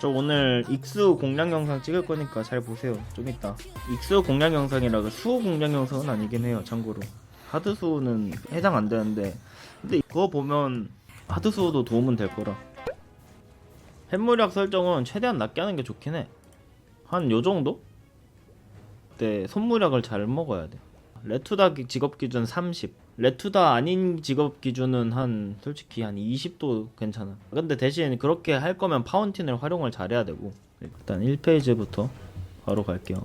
저 오늘 익수 공략 영상 찍을 거니까 잘 보세요. 좀 이따. 익수 공략 영상이라 그 수호 공략 영상은 아니긴 해요. 참고로. 하드 수호는 해당 안 되는데. 근데 그거 보면 하드 수호도 도움은 될 거라. 햇무력 설정은 최대한 낮게 하는 게 좋긴 해. 한 요 정도? 그때 손무력을 잘 먹어야 돼. 레투다 기- 직업 기준 30. 레투다 아닌 직업 기준은 한 솔직히 한 20도 괜찮아. 근데 대신 그렇게 할 거면 파운틴을 활용을 잘해야 되고. 일단 1페이지부터 바로 갈게요.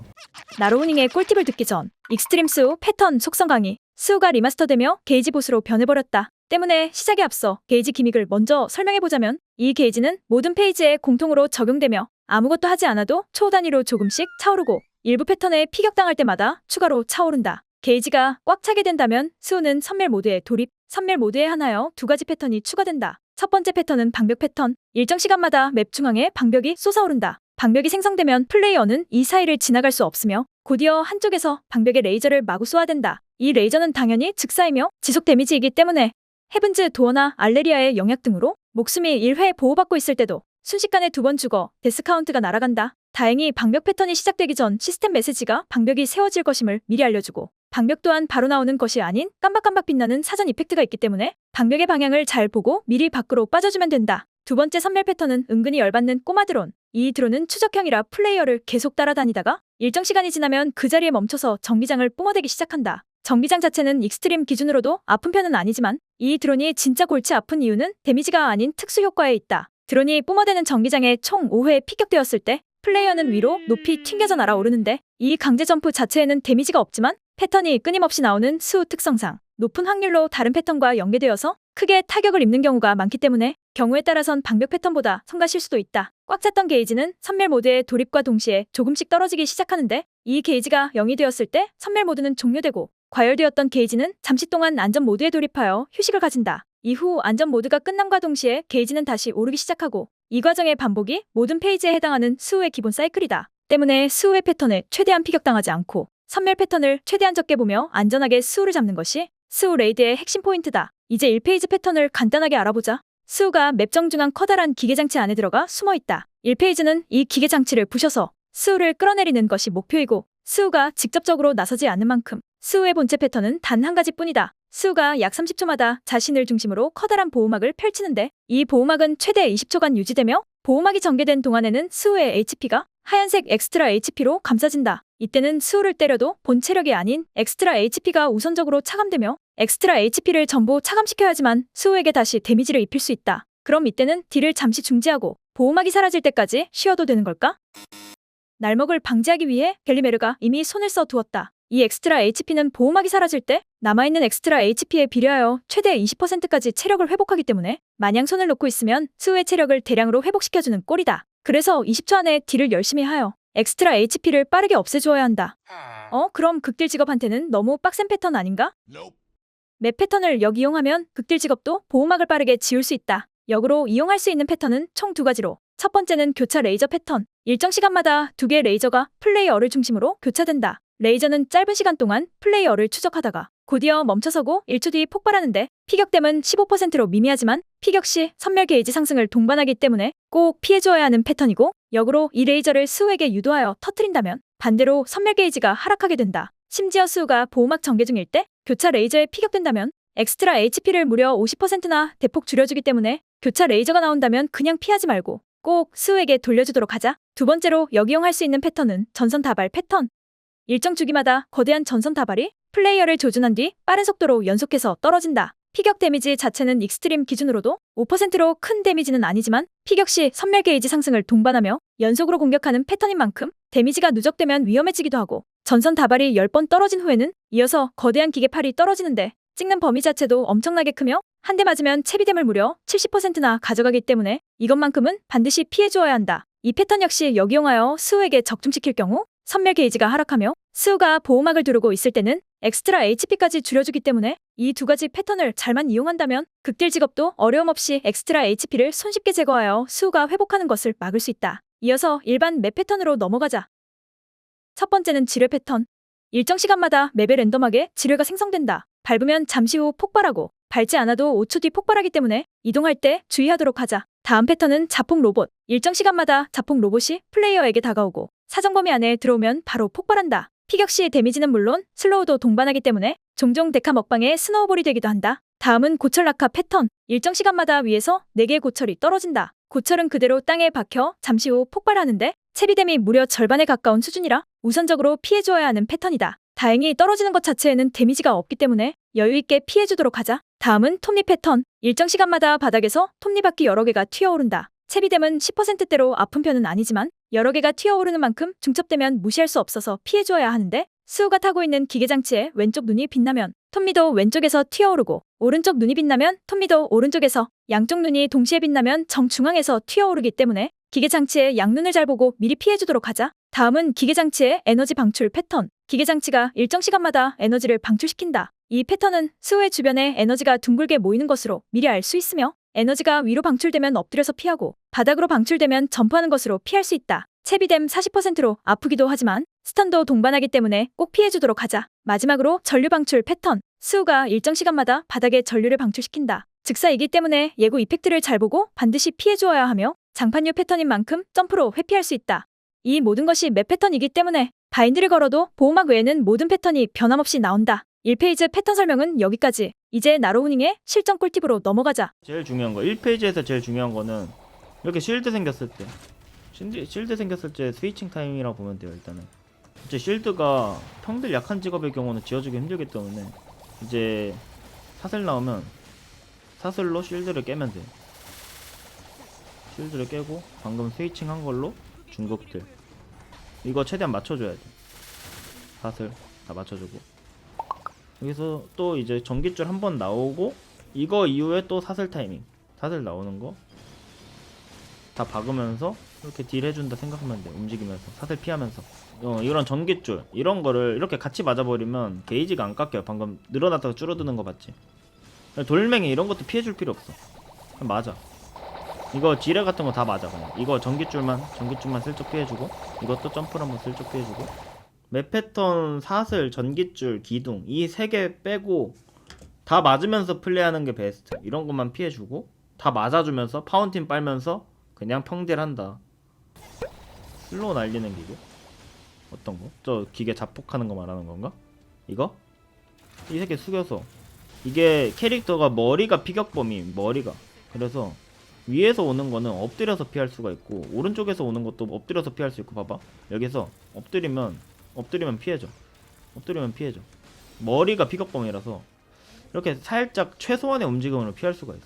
나로우닝의 꿀팁을 듣기 전 익스트림 스우 패턴 속성 강의 스우가 리마스터되며 게이지 보스로 변해버렸다. 때문에 시작에 앞서 게이지 기믹을 먼저 설명해보자면 이 게이지는 모든 페이지에 공통으로 적용되며 아무것도 하지 않아도 초 단위로 조금씩 차오르고 일부 패턴에 피격당할 때마다 추가로 차오른다. 게이지가 꽉 차게 된다면 스우는 선멸 모드에 돌입, 선멸 모드에 하나여 두 가지 패턴이 추가된다. 첫 번째 패턴은 방벽 패턴. 일정 시간마다 맵 중앙에 방벽이 솟아오른다. 방벽이 생성되면 플레이어는 이 사이를 지나갈 수 없으며 곧이어 한쪽에서 방벽에 레이저를 마구 쏘아야 된다. 이 레이저는 당연히 즉사이며 지속 데미지이기 때문에 헤븐즈 도어나 알레리아의 영약 등으로 목숨이 1회 보호받고 있을 때도 순식간에 두 번 죽어 데스 카운트가 날아간다. 다행히 방벽 패턴이 시작되기 전 시스템 메시지가 방벽이 세워질 것임을 미리 알려주고 방벽 또한 바로 나오는 것이 아닌 깜박깜박 빛나는 사전 이펙트가 있기 때문에 방벽의 방향을 잘 보고 미리 밖으로 빠져주면 된다. 두 번째 선멸 패턴은 은근히 열받는 꼬마 드론. 이 드론은 추적형이라 플레이어를 계속 따라다니다가 일정 시간이 지나면 그 자리에 멈춰서 전기장을 뿜어대기 시작한다. 전기장 자체는 익스트림 기준으로도 아픈 편은 아니지만 이 드론이 진짜 골치 아픈 이유는 데미지가 아닌 특수 효과에 있다. 드론이 뿜어대는 전기장에 총 5회 피격되었을 때 플레이어는 위로 높이 튕겨져 날아오르는데 이 강제 점프 자체에는 데미지가 없지만 패턴이 끊임없이 나오는 수호 특성상 높은 확률로 다른 패턴과 연계되어서 크게 타격을 입는 경우가 많기 때문에 경우에 따라선 방벽 패턴보다 성가실 수도 있다. 꽉 찼던 게이지는 선멸 모드의 돌입과 동시에 조금씩 떨어지기 시작하는데 이 게이지가 0이 되었을 때 선멸 모드는 종료되고 과열되었던 게이지는 잠시 동안 안전 모드에 돌입하여 휴식을 가진다. 이후 안전 모드가 끝남과 동시에 게이지는 다시 오르기 시작하고 이 과정의 반복이 모든 페이지에 해당하는 수호의 기본 사이클이다. 때문에 수호의 패턴에 최대한 피격당하지 않고 선멸 패턴을 최대한 적게 보며 안전하게 수호를 잡는 것이 수호 레이드의 핵심 포인트다. 이제 1페이지 패턴을 간단하게 알아보자. 수호가 맵 정중앙 커다란 기계장치 안에 들어가 숨어 있다. 1페이지는 이 기계장치를 부셔서 수호를 끌어내리는 것이 목표이고 수호가 직접적으로 나서지 않는 만큼 수호의 본체 패턴은 단 한 가지뿐이다. 수호가 약 30초마다 자신을 중심으로 커다란 보호막을 펼치는데 이 보호막은 최대 20초간 유지되며 보호막이 전개된 동안에는 수호의 HP가 하얀색 엑스트라 HP로 감싸진다. 이때는 수호를 때려도 본 체력이 아닌 엑스트라 HP가 우선적으로 차감되며 엑스트라 HP를 전부 차감시켜야지만 수호에게 다시 데미지를 입힐 수 있다. 그럼 이때는 딜을 잠시 중지하고 보호막이 사라질 때까지 쉬어도 되는 걸까? 날먹을 방지하기 위해 갤리메르가 이미 손을 써 두었다. 이 엑스트라 HP는 보호막이 사라질 때 남아있는 엑스트라 HP에 비례하여 최대 20%까지 체력을 회복하기 때문에 마냥 손을 놓고 있으면 수호의 체력을 대량으로 회복시켜주는 꼴이다. 그래서 20초 안에 딜을 열심히 하여 엑스트라 HP를 빠르게 없애주어야 한다. 어? 그럼 극딜 직업한테는 너무 빡센 패턴 아닌가? 맵 패턴을 역 이용하면 극딜 직업도 보호막을 빠르게 지울 수 있다. 역으로 이용할 수 있는 패턴은 총 두 가지로 첫 번째는 교차 레이저 패턴. 일정 시간마다 두 개의 레이저가 플레이어를 중심으로 교차된다. 레이저는 짧은 시간 동안 플레이어를 추적하다가 곧이어 멈춰서고 1초 뒤 폭발하는데 피격댐은 15%로 미미하지만 피격 시 선멸 게이지 상승을 동반하기 때문에 꼭 피해주어야 하는 패턴이고 역으로 이 레이저를 수호에게 유도하여 터트린다면 반대로 선멸 게이지가 하락하게 된다. 심지어 수호가 보호막 전개 중일 때 교차 레이저에 피격된다면 엑스트라 HP를 무려 50%나 대폭 줄여주기 때문에 교차 레이저가 나온다면 그냥 피하지 말고 꼭 수호에게 돌려주도록 하자. 두 번째로 역이용할 수 있는 패턴은 전선 다발 패턴. 일정 주기마다 거대한 전선 다발이 플레이어를 조준한 뒤 빠른 속도로 연속해서 떨어진다. 피격 데미지 자체는 익스트림 기준으로도 5%로 큰 데미지는 아니지만 피격 시 선멸 게이지 상승을 동반하며 연속으로 공격하는 패턴인 만큼 데미지가 누적되면 위험해지기도 하고 전선 다발이 10번 떨어진 후에는 이어서 거대한 기계팔이 떨어지는데 찍는 범위 자체도 엄청나게 크며 한 대 맞으면 채비됨을 무려 70%나 가져가기 때문에 이것만큼은 반드시 피해주어야 한다. 이 패턴 역시 역이용하여 수호에게 적중시킬 경우 선멸 게이지가 하락하며 수호가 보호막을 두르고 있을 때는 엑스트라 HP까지 줄여주기 때문에 이 두 가지 패턴을 잘만 이용한다면 극딜 직업도 어려움 없이 엑스트라 HP를 손쉽게 제거하여 수호가 회복하는 것을 막을 수 있다. 이어서 일반 맵 패턴으로 넘어가자. 첫 번째는 지뢰 패턴. 일정 시간마다 맵에 랜덤하게 지뢰가 생성된다. 밟으면 잠시 후 폭발하고 밟지 않아도 5초 뒤 폭발하기 때문에 이동할 때 주의하도록 하자. 다음 패턴은 자폭 로봇. 일정 시간마다 자폭 로봇이 플레이어에게 다가오고 사정 범위 안에 들어오면 바로 폭발한다. 피격 시 데미지는 물론 슬로우도 동반하기 때문에 종종 데카 먹방의 스노우볼이 되기도 한다. 다음은 고철 낙하 패턴. 일정 시간마다 위에서 4개의 고철이 떨어진다. 고철은 그대로 땅에 박혀 잠시 후 폭발하는데 체비뎀이 무려 절반에 가까운 수준이라 우선적으로 피해주어야 하는 패턴이다. 다행히 떨어지는 것 자체에는 데미지가 없기 때문에 여유있게 피해주도록 하자. 다음은 톱니 패턴. 일정 시간마다 바닥에서 톱니바퀴 여러 개가 튀어오른다. 체비뎀은 10%대로 아픈 편은 아니지만 여러 개가 튀어오르는 만큼 중첩되면 무시할 수 없어서 피해줘야 하는데 수우가 타고 있는 기계장치에 왼쪽 눈이 빛나면 톱니도 왼쪽에서 튀어오르고 오른쪽 눈이 빛나면 톱니도 오른쪽에서 양쪽 눈이 동시에 빛나면 정중앙에서 튀어오르기 때문에 기계장치의 양눈을 잘 보고 미리 피해주도록 하자. 다음은 기계장치의 에너지 방출 패턴. 기계장치가 일정 시간마다 에너지를 방출시킨다. 이 패턴은 수의 주변에 에너지가 둥글게 모이는 것으로 미리 알 수 있으며 에너지가 위로 방출되면 엎드려서 피하고 바닥으로 방출되면 점프하는 것으로 피할 수 있다. 채비뎀 40%로 아프기도 하지만 스턴도 동반하기 때문에 꼭 피해주도록 하자. 마지막으로 전류 방출 패턴. 수우가 일정 시간마다 바닥에 전류를 방출시킨다. 즉사이기 때문에 예고 이펙트를 잘 보고 반드시 피해주어야 하며 장판류 패턴인 만큼 점프로 회피할 수 있다. 이 모든 것이 맵 패턴이기 때문에 바인드를 걸어도 보호막 외에는 모든 패턴이 변함없이 나온다. 1페이지 패턴 설명은 여기까지. 이제 나로우닝의 실전 꿀팁으로 넘어가자. 제일 중요한 거 1페이지에서 제일 중요한 거는 이렇게 실드 생겼을 때 실드, 실드 생겼을 때 스위칭 타임이라고 보면 돼요 일단은. 이제 실드가 평들 약한 직업의 경우는 지어주기 힘들기 때문에 이제 사슬 나오면 사슬로 실드를 깨면 돼요. 실드를 깨고 방금 스위칭 한 걸로 중국들. 이거 최대한 맞춰줘야 돼. 사슬 다 맞춰주고 여기서 또 이제 전기줄 한 번 나오고 이거 이후에 또 사슬 타이밍 사슬 나오는 거 다 박으면서 이렇게 딜 해준다 생각하면 돼 움직이면서 사슬 피하면서. 어 이런 전기줄 이런 거를 이렇게 같이 맞아버리면 게이지가 안 깎여요. 방금 늘어났다가 줄어드는 거 봤지? 돌멩이 이런 것도 피해줄 필요 없어. 맞아. 이거 지뢰 같은 거 다 맞아 그냥. 이거 전기줄만 전기줄만 슬쩍 피해주고 이것도 점프를 한번 슬쩍 피해주고 맵 패턴 사슬 전기줄 기둥 이 세 개 빼고 다 맞으면서 플레이하는 게 베스트. 이런 것만 피해주고 다 맞아주면서 파운틴 빨면서 그냥 평딜 한다. 슬로우 날리는 기계? 어떤 거? 저 기계 자폭하는 거 말하는 건가? 이거? 이 새끼 숙여서 이게 캐릭터가 머리가 피격범이 머리가 그래서 위에서 오는 거는 엎드려서 피할 수가 있고 오른쪽에서 오는 것도 엎드려서 피할 수 있고 봐봐 여기서 엎드리면 엎드리면 피해져 엎드리면 피해져 머리가 피격범이라서 이렇게 살짝 최소한의 움직임으로 피할 수가 있어.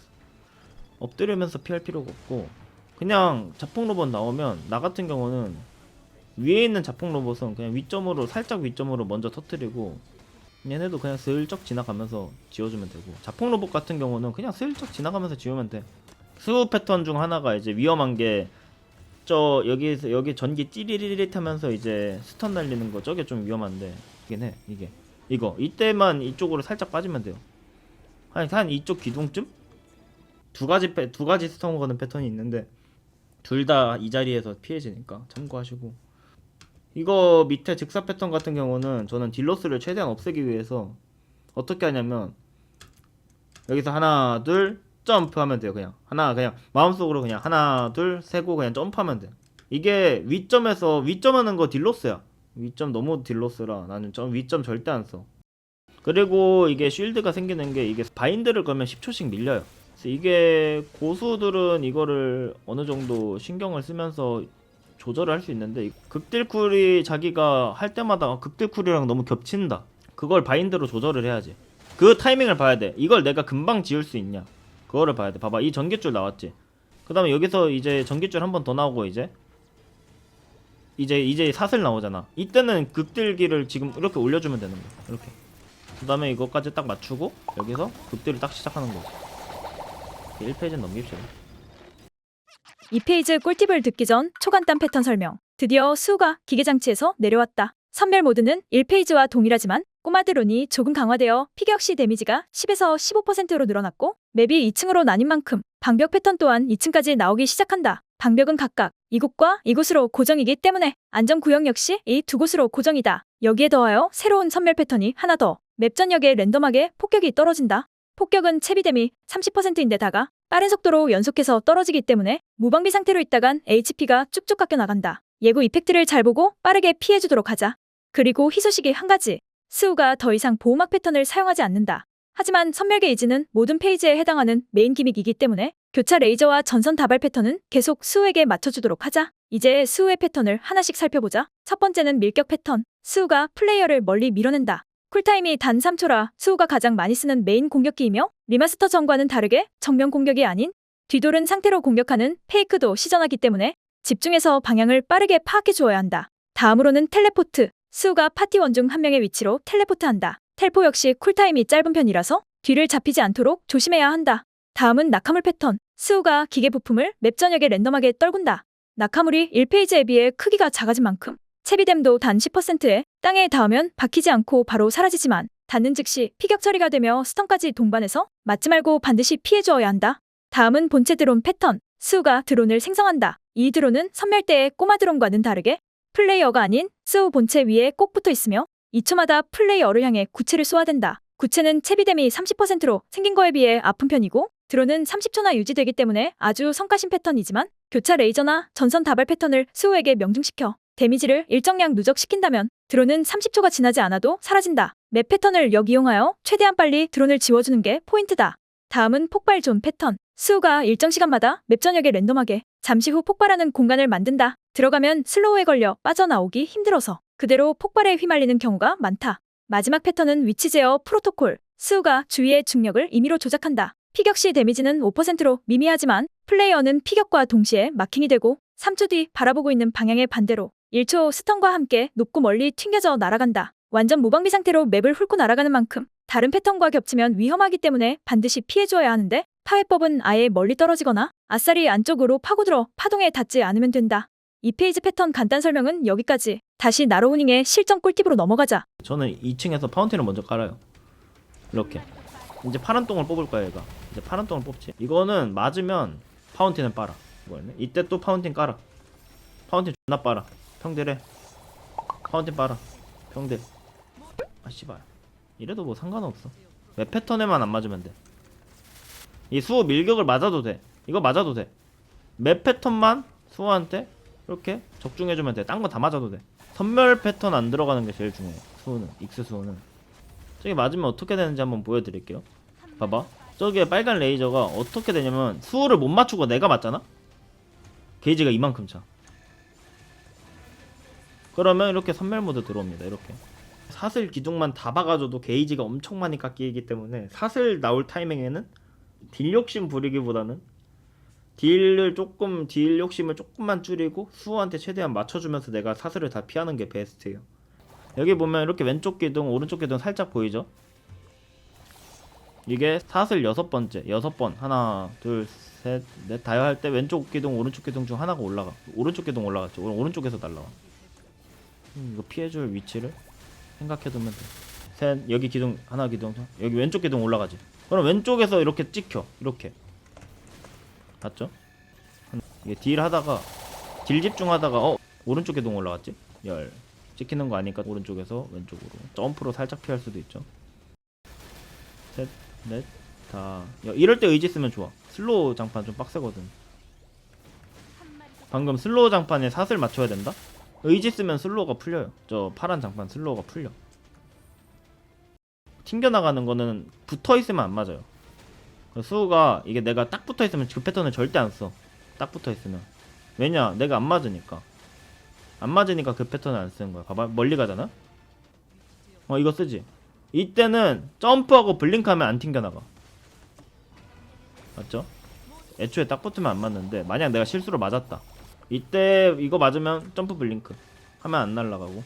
엎드리면서 피할 필요가 없고 그냥 자폭 로봇 나오면 나 같은 경우는 위에 있는 자폭 로봇은 그냥 위점으로 살짝 위점으로 먼저 터트리고 얘네도 그냥 슬쩍 지나가면서 지워주면 되고 자폭 로봇 같은 경우는 그냥 슬쩍 지나가면서 지우면 돼. 수호 패턴 중 하나가 이제 위험한 게 저 여기에서 여기 전기 찌리리릿 하면서 이제 스턴 날리는 거 저게 좀 위험한데 이게 해 이게 이거 이때만 이쪽으로 살짝 빠지면 돼요. 한, 한 이쪽 기둥쯤? 두 가지 패, 두 가지 스턴 거는 패턴이 있는데 둘 다 이 자리에서 피해지니까 참고하시고 이거 밑에 즉사 패턴 같은 경우는 저는 딜로스를 최대한 없애기 위해서 어떻게 하냐면 여기서 하나 둘 점프하면 돼요 그냥 하나 그냥 마음속으로 그냥 하나 둘 세고 그냥 점프하면 돼 이게 위점에서 위점하는 거 딜로스야 위점 너무 딜로스라 나는 점 위점 절대 안 써. 그리고 이게 쉴드가 생기는 게 이게 바인드를 걸면 10초씩 밀려요. 그래서 이게 고수들은 이거를 어느 정도 신경을 쓰면서 조절을 할 수 있는데 이 극딜쿨이 자기가 할 때마다 극딜쿨이랑 너무 겹친다. 그걸 바인드로 조절을 해야지. 그 타이밍을 봐야 돼. 이걸 내가 금방 지울 수 있냐. 그거를 봐야 돼. 봐봐. 이 전기줄 나왔지. 그 다음에 여기서 이제 전기줄 한 번 더 나오고 이제 이제 이제 사슬 나오잖아. 이때는 극딜기를 지금 이렇게 올려주면 되는 거야. 이렇게. 그 다음에 이거까지 딱 맞추고 여기서 극딜을 딱 시작하는 거지. 1페이지는 넘깁시다. 2페이지 꿀팁을 듣기 전 초간단 패턴 설명. 드디어 수가 기계장치에서 내려왔다. 선멸 모드는 1페이지와 동일하지만 꼬마 드론이 조금 강화되어 피격 시 데미지가 10에서 15%로 늘어났고 맵이 2층으로 나뉜 만큼 방벽 패턴 또한 2층까지 나오기 시작한다. 방벽은 각각 이곳과 이곳으로 고정이기 때문에 안전 구역 역시 이 두 곳으로 고정이다. 여기에 더하여 새로운 선멸 패턴이 하나 더. 맵 전역에 랜덤하게 폭격이 떨어진다. 폭격은 채비뎀이 30%인데다가 빠른 속도로 연속해서 떨어지기 때문에 무방비 상태로 있다간 HP가 쭉쭉 깎여 나간다. 예고 이펙트를 잘 보고 빠르게 피해주도록 하자. 그리고 희소식이 한 가지. 스우가 더 이상 보호막 패턴을 사용하지 않는다. 하지만 선멸 게이지는 모든 페이지에 해당하는 메인 기믹이기 때문에 교차 레이저와 전선 다발 패턴은 계속 스우에게 맞춰주도록 하자. 이제 스우의 패턴을 하나씩 살펴보자. 첫 번째는 밀격 패턴. 스우가 플레이어를 멀리 밀어낸다. 쿨타임이 단 3초라 스우가 가장 많이 쓰는 메인 공격기이며 리마스터 전과는 다르게 정면 공격이 아닌 뒤돌은 상태로 공격하는 페이크도 시전하기 때문에 집중해서 방향을 빠르게 파악해 주어야 한다. 다음으로는 텔레포트. 스우가 파티원 중 한 명의 위치로 텔레포트한다. 텔포 역시 쿨타임이 짧은 편이라서 뒤를 잡히지 않도록 조심해야 한다. 다음은 낙하물 패턴. 스우가 기계 부품을 맵 전역에 랜덤하게 떨군다. 낙하물이 1페이지에 비해 크기가 작아진 만큼 채비됨도 단 10%에 땅에 닿으면 박히지 않고 바로 사라지지만 닿는 즉시 피격 처리가 되며 스턴까지 동반해서 맞지 말고 반드시 피해 주어야 한다. 다음은 본체 드론 패턴. 스우가 드론을 생성한다. 이 드론은 선멸대의 꼬마 드론과는 다르게 플레이어가 아닌 스우 본체 위에 꼭 붙어 있으며 2초마다 플레이어를 향해 구체를 쏘아댄다. 구체는 채비됨이 30%로 생긴 거에 비해 아픈 편이고 드론은 30초나 유지되기 때문에 아주 성가신 패턴이지만 교차 레이저나 전선 다발 패턴을 스우에게 명중시켜 데미지를 일정량 누적시킨다면 드론은 30초가 지나지 않아도 사라진다. 맵 패턴을 역이용하여 최대한 빨리 드론을 지워주는 게 포인트다. 다음은 폭발 존 패턴. 스우가 일정 시간마다 맵 전역에 랜덤하게 잠시 후 폭발하는 공간을 만든다. 들어가면 슬로우에 걸려 빠져나오기 힘들어서 그대로 폭발에 휘말리는 경우가 많다. 마지막 패턴은 위치 제어 프로토콜. 스우가 주위의 중력을 임의로 조작한다. 피격 시 데미지는 5%로 미미하지만 플레이어는 피격과 동시에 마킹이 되고 3초 뒤 바라보고 있는 방향의 반대로 1초 스턴과 함께 높고 멀리 튕겨져 날아간다. 완전 무방비 상태로 맵을 훑고 날아가는 만큼 다른 패턴과 겹치면 위험하기 때문에 반드시 피해줘야 하는데 파회법은 아예 멀리 떨어지거나 아싸리 안쪽으로 파고들어 파동에 닿지 않으면 된다. 이 페이지 패턴 간단 설명은 여기까지. 다시 나로우닝의 실전 꿀팁으로 넘어가자. 저는 2층에서 파운틴을 먼저 깔아요. 이렇게. 이제 파란 똥을 뽑을 거야 얘가. 이제 파란 똥을 뽑지. 이거는 맞으면 파운틴을 빨아. 이거는 이때 또 파운틴 깔아. 파운틴 존나 빨아. 평딜해. 파운틴 빨아. 평딜. 아 씨발. 이래도 뭐 상관없어. 왜 패턴에만 안 맞으면 돼. 이 수호 밀격을 맞아도 돼. 이거 맞아도 돼. 맵 패턴만 수호한테 이렇게 적중해주면 돼. 딴 거 다 맞아도 돼. 선멸 패턴 안 들어가는 게 제일 중요해. 수호는 익스 수호는. 저기 맞으면 어떻게 되는지 한번 보여드릴게요. 봐봐. 저기에 빨간 레이저가 어떻게 되냐면 수호를 못 맞추고 내가 맞잖아. 게이지가 이만큼 차. 그러면 이렇게 선멸 모드 들어옵니다. 이렇게. 사슬 기둥만 다 박아줘도 게이지가 엄청 많이 깎이기 때문에 사슬 나올 타이밍에는 딜 욕심 부리기보다는 딜을 조금 딜 욕심을 조금만 줄이고 수호한테 최대한 맞춰주면서 내가 사슬을 다 피하는 게 베스트예요. 여기 보면 이렇게 왼쪽 기둥, 오른쪽 기둥 살짝 보이죠? 이게 사슬 여섯 번째, 여섯 번 하나, 둘, 셋, 넷 다요 할 때 왼쪽 기둥, 오른쪽 기둥 중 하나가 올라가. 오른쪽 기둥 올라갔죠. 오른- 오른쪽에서 날라와. 음, 이거 피해줄 위치를 생각해두면 돼. 셋, 여기 기둥 하나 기둥, 여기 왼쪽 기둥 올라가지. 그럼 왼쪽에서 이렇게 찍혀, 이렇게. 봤죠? 이게 딜 하다가 딜 집중하다가 어 오른쪽 기둥 올라갔지? 열 찍히는 거 아니까 오른쪽에서 왼쪽으로 점프로 살짝 피할 수도 있죠. 셋, 넷, 다. 야, 이럴 때 의지 쓰면 좋아. 슬로우 장판 좀 빡세거든. 방금 슬로우 장판에 사슬 맞춰야 된다? 의지 쓰면 슬로우가 풀려요. 저 파란 장판 슬로우가 풀려. 튕겨나가는 거는 붙어 있으면 안 맞아요. 수우가 이게 내가 딱 붙어 있으면 그 패턴을 절대 안 써. 딱 붙어 있으면. 왜냐? 내가 안 맞으니까. 안 맞으니까 그 패턴을 안 쓰는 거야. 봐봐. 멀리 가잖아? 어, 이거 쓰지? 이때는 점프하고 블링크하면 안 튕겨나가. 맞죠? 애초에 딱 붙으면 안 맞는데, 만약 내가 실수로 맞았다. 이때 이거 맞으면 점프 블링크. 하면 안 날아가고.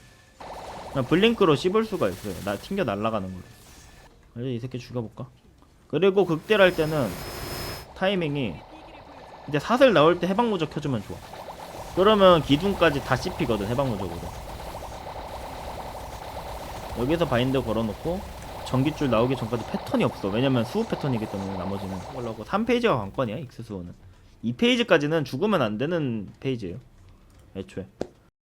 그냥 블링크로 씹을 수가 있어요. 나 튕겨 날아가는 걸로. 이제 이 새끼 죽여볼까? 그리고 극딜할 때는 타이밍이 이제 사슬 나올 때 해방무적 켜주면 좋아. 그러면 기둥까지 다 씹히거든 해방무적으로. 여기서 바인드 걸어놓고 전기줄 나오기 전까지 패턴이 없어. 왜냐면 수호 패턴이기 때문에 나머지는 걸라고 3페이지가 관건이야 익스 수호는. 2페이지까지는 죽으면 안 되는 페이지예요. 애초에.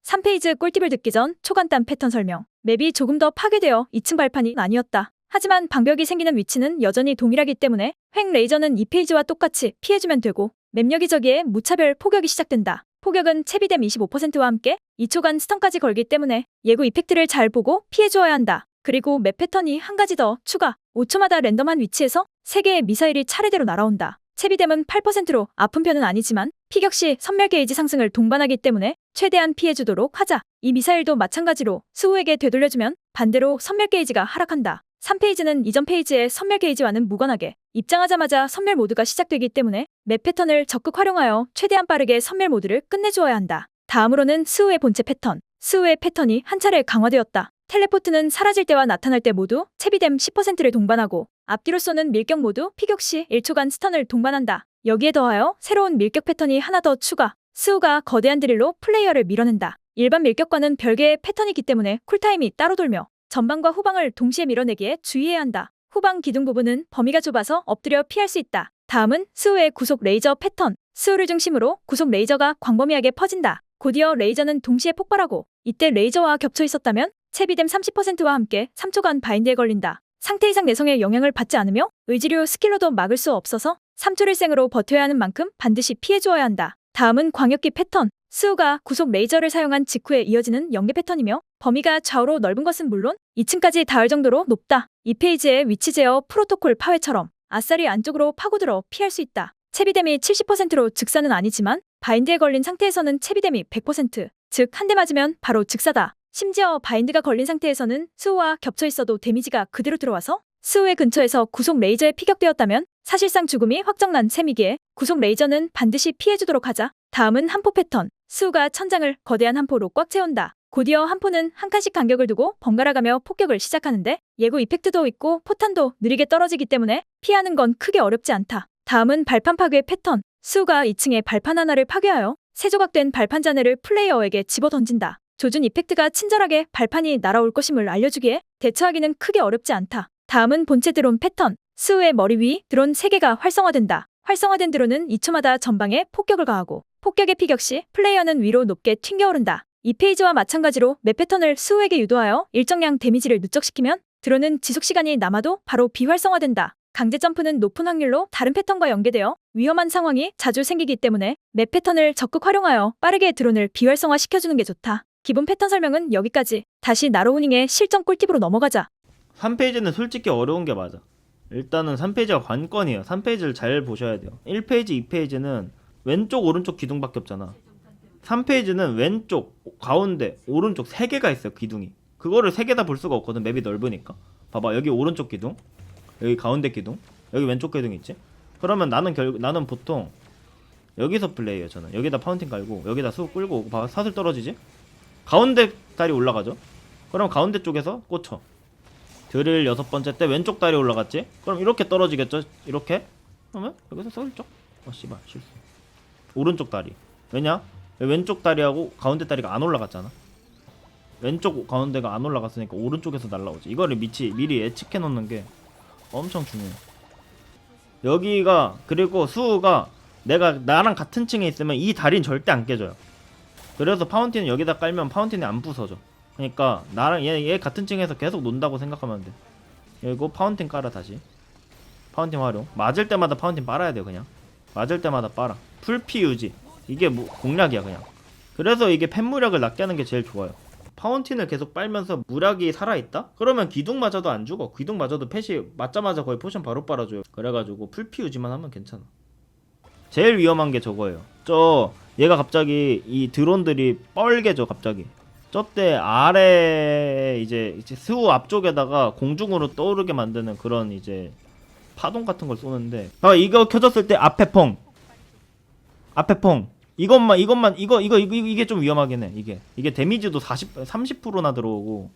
3페이지 꿀팁을 듣기 전 초간단 패턴 설명. 맵이 조금 더 파괴되어 2층 발판이 아니었다. 하지만 방벽이 생기는 위치는 여전히 동일하기 때문에 횡 레이저는 이 페이지와 똑같이 피해주면 되고 맵 여기저기에 무차별 포격이 시작된다. 포격은 채비됨 25%와 함께 2초간 스턴까지 걸기 때문에 예고 이펙트를 잘 보고 피해주어야 한다. 그리고 맵 패턴이 한 가지 더 추가. 5초마다 랜덤한 위치에서 3개의 미사일이 차례대로 날아온다. 채비됨은 8%로 아픈 편은 아니지만 피격 시 선멸 게이지 상승을 동반하기 때문에 최대한 피해주도록 하자. 이 미사일도 마찬가지로 수호에게 되돌려주면 반대로 선멸 게이지가 하락한다. 3페이지는 이전 페이지의 선멸 게이지와는 무관하게 입장하자마자 선멸 모드가 시작되기 때문에 맵 패턴을 적극 활용하여 최대한 빠르게 선멸 모드를 끝내주어야 한다. 다음으로는 스우의 본체 패턴. 스우의 패턴이 한 차례 강화되었다. 텔레포트는 사라질 때와 나타날 때 모두 채비됨 10%를 동반하고 앞뒤로 쏘는 밀격 모두 피격 시 1초간 스턴을 동반한다. 여기에 더하여 새로운 밀격 패턴이 하나 더 추가. 스우가 거대한 드릴로 플레이어를 밀어낸다. 일반 밀격과는 별개의 패턴이기 때문에 쿨타임이 따로 돌며 전방과 후방을 동시에 밀어내기에 주의해야 한다. 후방 기둥 부분은 범위가 좁아서 엎드려 피할 수 있다. 다음은 스우의 구속 레이저 패턴. 스우를 중심으로 구속 레이저가 광범위하게 퍼진다. 곧이어 레이저는 동시에 폭발하고 이때 레이저와 겹쳐 있었다면 채비됨 30%와 함께 3초간 바인드에 걸린다. 상태 이상 내성에 영향을 받지 않으며 의지류 스킬로도 막을 수 없어서 3초를 생으로 버텨야 하는 만큼 반드시 피해 주어야 한다. 다음은 광역기 패턴. 스우가 구속 레이저를 사용한 직후에 이어지는 연계 패턴이며 범위가 좌우로 넓은 것은 물론 2층까지 닿을 정도로 높다. 이 페이지의 위치 제어 프로토콜 파괴처럼 아싸리 안쪽으로 파고들어 피할 수 있다. 채비됨이 70%로 즉사는 아니지만 바인드에 걸린 상태에서는 채비됨이 100%, 즉 한 대 맞으면 바로 즉사다. 심지어 바인드가 걸린 상태에서는 스우와 겹쳐 있어도 데미지가 그대로 들어와서 스우의 근처에서 구속 레이저에 피격되었다면 사실상 죽음이 확정난 셈이기에 구속 레이저는 반드시 피해주도록 하자. 다음은 한포 패턴. 스우가 천장을 거대한 한포로 꽉 채운다. 곧이어 한포는 한 칸씩 간격을 두고 번갈아가며 폭격을 시작하는데 예고 이펙트도 있고 포탄도 느리게 떨어지기 때문에 피하는 건 크게 어렵지 않다. 다음은 발판 파괴 패턴. 스우가 2층에 발판 하나를 파괴하여 세 조각된 발판 잔해를 플레이어에게 집어 던진다. 조준 이펙트가 친절하게 발판이 날아올 것임을 알려주기에 대처하기는 크게 어렵지 않다. 다음은 본체 드론 패턴. 스우의 머리 위 드론 3개가 활성화된다. 활성화된 드론은 2초마다 전방에 폭격을 가하고 폭격의 피격 시 플레이어는 위로 높게 튕겨오른다. 이 페이지와 마찬가지로 맵 패턴을 스우에게 유도하여 일정량 데미지를 누적시키면 드론은 지속 시간이 남아도 바로 비활성화된다. 강제 점프는 높은 확률로 다른 패턴과 연계되어 위험한 상황이 자주 생기기 때문에 맵 패턴을 적극 활용하여 빠르게 드론을 비활성화 시켜주는 게 좋다. 기본 패턴 설명은 여기까지. 다시 나로우닝의 실전 꿀팁으로 넘어가자. 3페이지는 솔직히 어려운 게 맞아. 일단은 3페이지가 관건이에요. 3페이지를 잘 보셔야 돼요. 1페이지, 2페이지는 왼쪽, 오른쪽 기둥밖에 없잖아. 3페이지는 왼쪽, 가운데, 오른쪽 3개가 있어요, 기둥이. 그거를 3개 다 볼 수가 없거든, 맵이 넓으니까. 봐봐, 여기 오른쪽 기둥, 여기 가운데 기둥, 여기 왼쪽 기둥 있지? 그러면 나는 결 나는 보통 여기서 플레이해요, 저는. 여기다 파운틴 깔고, 여기다 수 끌고 오고, 봐봐, 사슬 떨어지지? 가운데 다리 올라가죠? 그럼 가운데 쪽에서 꽂혀. 드릴 여섯 번째 때 왼쪽 다리 올라갔지? 그럼 이렇게 떨어지겠죠? 이렇게? 그러면 여기서 쏠쪽 어 씨발 실수 오른쪽 다리 왜냐? 왼쪽 다리하고 가운데 다리가 안 올라갔잖아 왼쪽 가운데가 안 올라갔으니까 오른쪽에서 날라오지 이거를 미치, 미리 예측해 놓는 게 엄청 중요해 여기가 그리고 수우가 내가 나랑 같은 층에 있으면 이 다리는 절대 안 깨져요 그래서 파운틴은 여기다 깔면 파운틴이 안 부서져 그러니까 나랑 얘, 얘 같은 층에서 계속 논다고 생각하면 돼. 그리고 파운틴 깔아 다시. 파운틴 활용. 맞을 때마다 파운틴 빨아야 돼요 그냥. 맞을 때마다 빨아. 풀피 유지. 이게 뭐 공략이야 그냥. 그래서 이게 팬 무력을 낮게 하는 게 제일 좋아요. 파운틴을 계속 빨면서 무력이 살아있다? 그러면 기둥 맞아도 안 죽어. 기둥 맞아도 펫이 맞자마자 거의 포션 바로 빨아줘요. 그래가지고 풀피 유지만 하면 괜찮아. 제일 위험한 게 저거예요. 저 얘가 갑자기 이 드론들이 뻘개져 갑자기. 저때 아래 이제, 이제 스우 앞쪽에다가 공중으로 떠오르게 만드는 그런 이제 파동 같은 걸 쏘는데. 아 이거 켜졌을 때 앞에 펑. 앞에 펑. 이것만 이것만 이거 이거 이거 이게 좀 위험하긴 해 이게. 이게 데미지도 40 30%나 들어오고.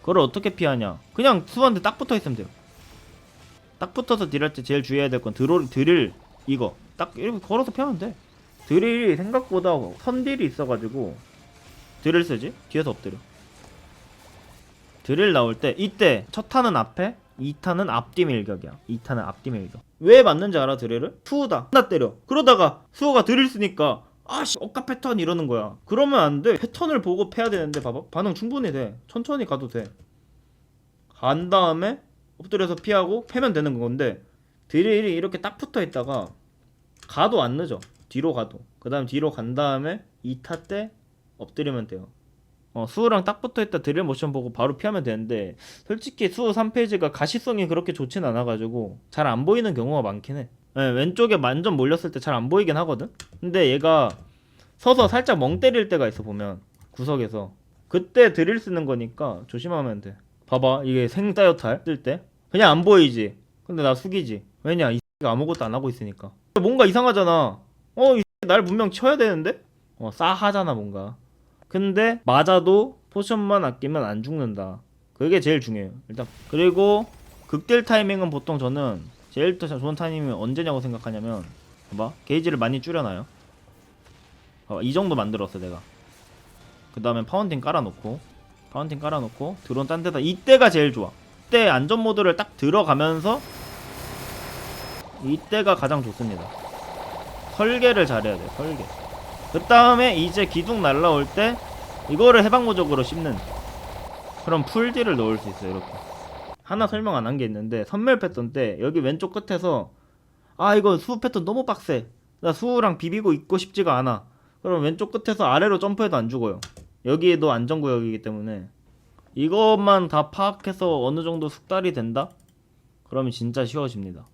그걸 어떻게 피하냐? 그냥 수한테 딱 붙어 있으면 돼요. 딱 붙어서 딜할 때 제일 주의해야 될 건 드릴 드릴 이거. 딱 이렇게 걸어서 피하면 돼. 드릴이 생각보다 선딜이 있어가지고 드릴 쓰지? 뒤에서 엎드려. 드릴 나올 때 이때 첫 탄은 앞에 2탄은 앞뒤 밀격이야. 2탄은 앞뒤 밀격. 왜 맞는지 알아 드릴을? 수우다. 하나 때려. 그러다가 수호가 드릴 쓰니까 아씨 억까 패턴 이러는 거야. 그러면 안 돼. 패턴을 보고 패야 되는데 봐봐. 반응 충분히 돼. 천천히 가도 돼. 간 다음에 엎드려서 피하고 패면 되는 건데 드릴이 이렇게 딱 붙어 있다가 가도 안 늦어 뒤로 가도 그 다음 뒤로 간 다음에 2타 때 엎드리면 돼요. 어, 수호랑 딱 붙어 있다 드릴 모션 보고 바로 피하면 되는데 솔직히 수호 3페이지가 가시성이 그렇게 좋진 않아가지고 잘 안 보이는 경우가 많긴 해. 예, 왼쪽에 완전 몰렸을 때 잘 안 보이긴 하거든. 근데 얘가 서서 살짝 멍 때릴 때가 있어 보면. 구석에서. 그때 드릴 쓰는 거니까 조심하면 돼. 봐봐 이게 생다이어탈 쓸 때? 그냥 안 보이지? 근데 나 숙이지. 왜냐? 이 X가 아무것도 안 하고 있으니까. 뭔가 이상하잖아. 어이 날 분명 쳐야 되는데? 어 싸하잖아 뭔가 근데 맞아도 포션만 아끼면 안 죽는다. 그게 제일 중요해요. 일단 그리고 극딜 타이밍은 보통 저는 제일 더 좋은 타이밍이 언제냐고 생각하냐면 봐봐 게이지를 많이 줄여놔요. 봐봐 이 정도 만들었어 내가. 그 다음에 파운틴 깔아놓고 파운틴 깔아놓고 드론 딴 데다 이때가 제일 좋아. 이때 안전 모드를 딱 들어가면서 이때가 가장 좋습니다. 설계를 잘해야 돼 설계 그 다음에 이제 기둥 날라올 때 이거를 해방무적으로 씹는 그런 풀딜을 넣을 수 있어요 이렇게. 하나 설명 안 한 게 있는데 선멸 패턴 때 여기 왼쪽 끝에서 아 이거 수우 패턴 너무 빡세. 나 수우랑 비비고 있고 싶지가 않아. 그럼 왼쪽 끝에서 아래로 점프해도 안 죽어요. 여기에도 안전구역이기 때문에. 이것만 다 파악해서 어느 정도 숙달이 된다? 그러면 진짜 쉬워집니다